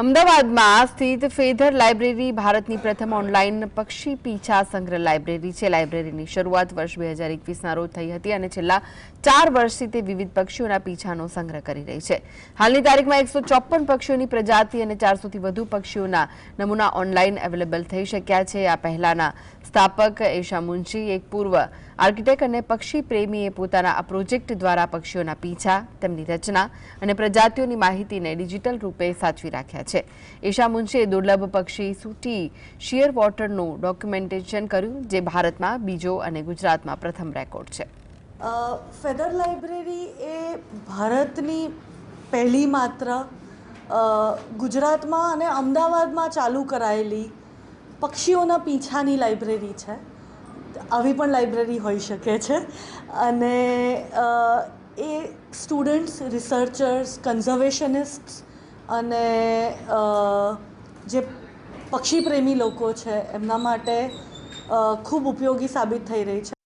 અમદાવાદમાં સ્થિત feather library ભારતની પ્રથમ ઓનલાઈન પક્ષી પીછા સંગ્રહ લાઇબ્રેરી છે. લાઇબ્રેરીની શરૂઆત વર્ષ બે હજાર એકવીસના રોજ થઈ હતી અને છેલ્લા ચાર વર્ષથી તે વિવિધ પક્ષીઓના પીછાનો સંગ્રહ કરી રહી છે. હાલની તારીખમાં એકસો ચોપન પક્ષીઓની પ્રજાતિ અને ચારસોથી વધુ પક્ષીઓના નમૂના ઓનલાઈન અવેલેબલ થઈ શક્યા છે. આ પહેલાના સ્થાપક એશા મુનશી, એક પૂર્વ આર્કિટેક્ટ અને પક્ષી પ્રેમીએ પોતાના આ પ્રોજેક્ટ દ્વારા પક્ષીઓના પીછા, તેમની રચના અને પ્રજાતિઓની માહિતીને ડિજિટલ રૂપે સાચવી રાખ્યા છે. એશા મુનશીએ દુર્લભ પક્ષી સૂટી શિયર વોટરનું ડોક્યુમેન્ટેશન કર્યું, જે ભારતમાં બીજો અને ગુજરાતમાં પ્રથમ રેકોર્ડ છે. ફેદર લાઇબ્રેરી એ ભારતની પહેલી માત્ર ગુજરાતમાં અને અમદાવાદમાં ચાલુ કરાયેલી પક્ષીઓના પીંછાની લાઇબ્રેરી છે. આવી પણ લાઇબ્રેરી હોઈ શકે છે. અને એ સ્ટુડન્ટ્સ, રિસર્ચર્સ કન્ઝર્વેશનિસ્ટ અને જે પક્ષી પ્રેમી લોકો છે એમના માટે ખૂબ ઉપયોગી સાબિત થઈ રહી છે.